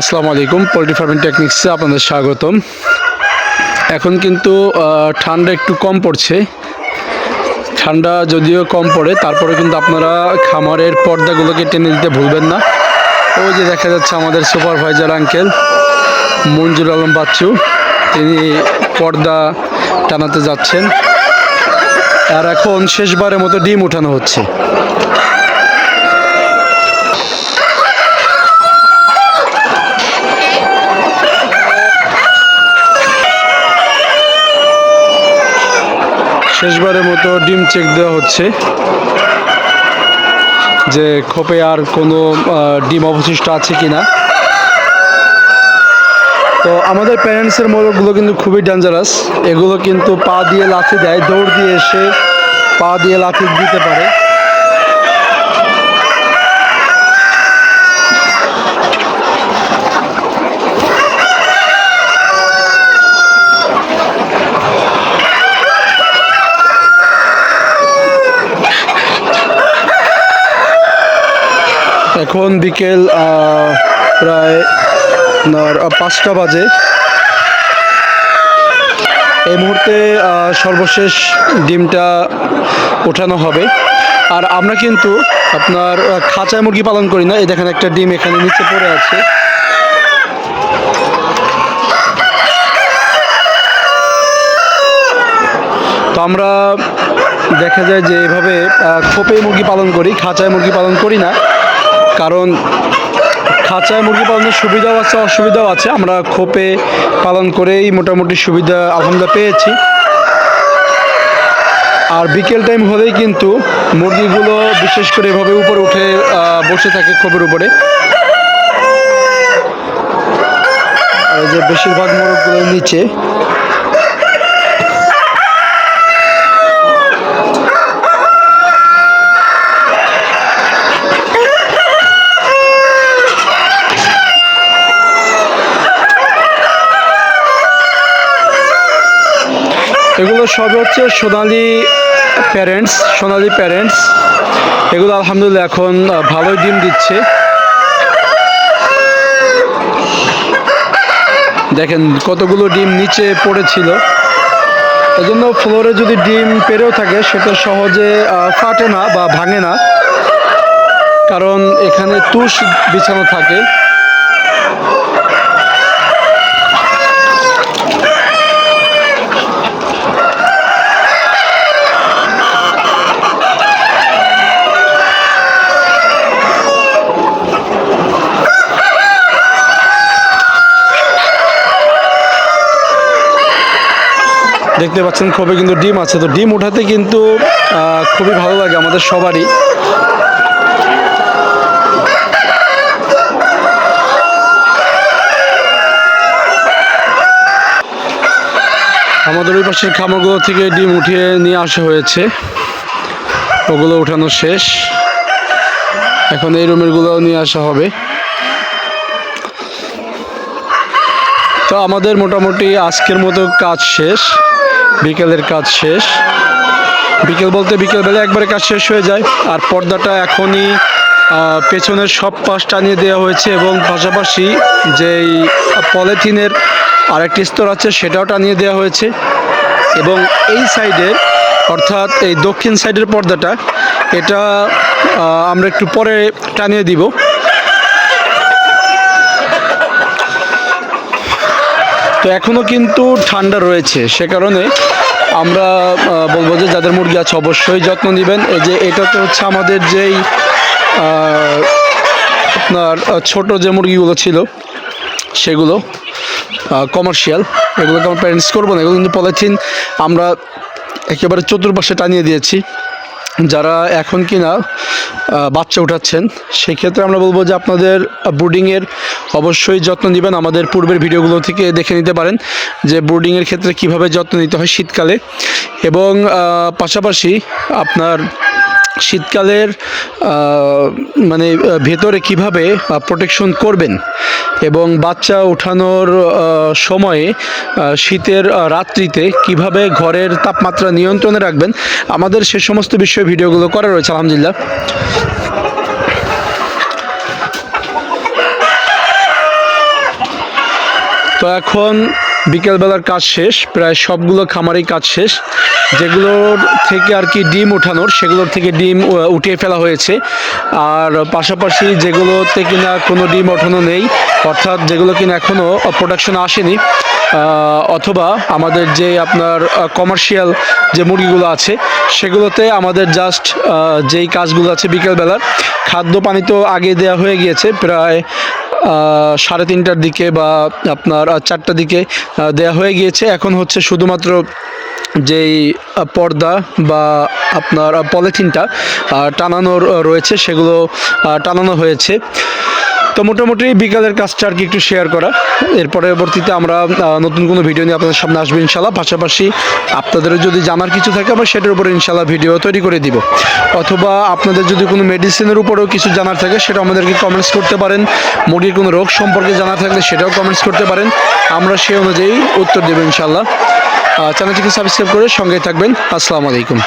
আসসালামু আলাইকুম। Poultry farming টেকনিক্সে আপনাদের স্বাগতম। এখন কিন্তু ঠান্ডা একটু কম পড়ছে। ঠান্ডা যদিও কম পড়ে, তারপরে কিন্তু আপনারা খামারের পর্দাগুলোকে টেনে দিতে ভুলবেন না। ওই যে দেখা যাচ্ছে আমাদের সুপারভাইজার আঙ্কেল, মঞ্জুর আলম বাচ্চু, তিনি পর্দা টানাতে যাচ্ছেন। আর এখন শেষবারের মতো ডিম উঠানো হচ্ছে। শেষবারের মতো ডিম চেক দেওয়া হচ্ছে যে খোপে আর কোনো ডিম অবশিষ্ট আছে কি না তো আমাদের প্যারেন্টসের মোরগগুলো কিন্তু খুবই ডেঞ্জারাস এগুলো কিন্তু পা দিয়ে লাথি দেয়, দৌড় দিয়ে এসে পা দিয়ে লাথি দিতে পারে। এখন বিকেল প্রায় পাঁচটা বাজে। এই মুহূর্তে সর্বশেষ ডিমটা ওঠানো হবে। আর আমরা কিন্তু আপনার খাঁচায় মুরগি পালন করি না। এই দেখেন একটা ডিম এখানে নিচে পড়ে আছে। তো আমরা দেখা যায় যে এভাবে খোপে মুরগি পালন করি, খাঁচায় মুরগি পালন করি না। কারণ খাঁচায় মুরগি পালনের সুবিধাও আছে, অসুবিধাও আছে। আমরা খোপে পালন করেই মোটামুটি সুবিধা, আলহামদুলিল্লাহ পেয়েছি। আর বিকেল টাইম হলেই কিন্তু মুরগিগুলো বিশেষ করে এভাবে উপরে উঠে বসে থাকে খোপের উপরে। যে বেশিরভাগ মোরগগুলো নিচে। এগুলো সব হচ্ছে সোনালি প্যারেন্টস সোনালি প্যারেন্টস এগুলো আলহামদুলিল্লাহ এখন ভালোই ডিম দিচ্ছে। দেখেন কতগুলো ডিম নিচে পড়েছিল। এজন্য ফ্লোরে যদি ডিম পেরেও থাকে, সেটা সহজে ফাটে না বা ভাঙে না। কারণ এখানে তুষ বিছানো থাকে। দেখতে পাচ্ছেন খুবই কিন্তু ডিম আছে। তো ডিম উঠাতে কিন্তু খুবই ভালো লাগে আমাদের সবারই। আমাদের ওই পাশের খামারগুলো থেকে ডিম উঠিয়ে নিয়ে আসা হয়েছে। ওগুলো উঠানো শেষ। এখন এই রুমেরগুলো নিয়ে আসা হবে। তো আমাদের মোটামুটি আজকের মতো কাজ শেষ। বিকেলের কাজ শেষ। বিকেল বলতে বিকেলবেলা একবারে কাজ শেষ হয়ে যায়। আর পর্দাটা এখনই পেছনের সব পাশ টানিয়ে দেওয়া হয়েছে এবং পাশাপাশি যেই পলিথিনের আরেকটি স্তর আছে সেটাও টানিয়ে দেওয়া হয়েছে। এবং এই সাইডের অর্থাৎ এই দক্ষিণ সাইডের পর্দাটা, এটা আমরা একটু পরে টানিয়ে দিব। তো এখনও কিন্তু ঠান্ডা রয়েছে। সে কারণে আমরা বলব যে যাদের মুরগি আছে অবশ্যই যত্ন নেবেন। এই যে এটাতে হচ্ছে আমাদের যেই আপনার ছোট যে মুরগিগুলো ছিল, সেগুলো কমার্শিয়াল এগুলোকে আমরা প্যারেন্টস করব না। এগুলো কিন্তু পলিথিন আমরা একেবারে চতুর্পাশে টানিয়ে দিয়েছি। যারা এখন কি না বাচ্চা উঠাচ্ছেন, সেক্ষেত্রে আমরা বলব যে আপনাদের ব্রুডিংয়ের অবশ্যই যত্ন নেবেন। আমাদের পূর্বের ভিডিওগুলো থেকে দেখে নিতে পারেন যে ব্রুডিংয়ের ক্ষেত্রে কীভাবে যত্ন নিতে হয় শীতকালে। এবং পাশাপাশি আপনার শীতকালের মানে ভেতরে কীভাবে প্রোটেকশন করবেন এবং বাচ্চা ওঠানোর সময়ে শীতের রাত্রিতে কীভাবে ঘরের তাপমাত্রা নিয়ন্ত্রণে রাখবেন, আমাদের সে সমস্ত বিষয়ে ভিডিওগুলো করা রয়েছে, আলহামদুলিল্লাহ। তো এখন বিকেলবেলার কাজ শেষ, প্রায় সবগুলো খামারেই কাজ শেষ। যেগুলোর থেকে আর কি ডিম ওঠানোর, সেগুলোর থেকে ডিম উঠিয়ে ফেলা হয়েছে। আর পাশাপাশি যেগুলোতে কিনা কোনো ডিম ওঠানো নেই, অর্থাৎ যেগুলো কিনা এখনও প্রোডাকশন আসেনি অথবা আমাদের যে আপনার কমার্শিয়াল যে মুরগিগুলো আছে, সেগুলোতে আমাদের জাস্ট যেই কাজগুলো আছে বিকেলবেলার, খাদ্য পানি তো আগে দেওয়া হয়ে গিয়েছে, প্রায় সাড়ে তিনটার দিকে বা আপনার চারটার দিকে দেয়া হয়ে গিয়েছে। এখন হচ্ছে শুধুমাত্র যেই পর্দা বা আপনার পলিথিনটা আহ, টানানোর রয়েছে সেগুলো টানানো হয়েছে। তো মোটামুটি বিকালের কাজটা আর কি একটু শেয়ার করা। এর পরবর্তীতে আমরা নতুন কোনো ভিডিও নিয়ে আপনাদের সামনে আসব ইনশাল্লাহ পাশাপাশি আপনাদেরও যদি জানার কিছু থাকে আমরা সেটার উপরে ইনশাল্লাহ ভিডিও তৈরি করে দিব। অথবা আপনাদের যদি কোনো মেডিসিনের উপরেও কিছু জানার থাকে সেটা আমাদেরকে কমেন্টস করতে পারেন। মুরগির কোনো রোগ সম্পর্কে জানা থাকলে সেটাও কমেন্টস করতে পারেন। আমরা সেই অনুযায়ী উত্তর দেবো ইনশাল্লাহ চ্যানেলটিকে সাবস্ক্রাইব করে সঙ্গে থাকবেন। আসসালামু আলাইকুম।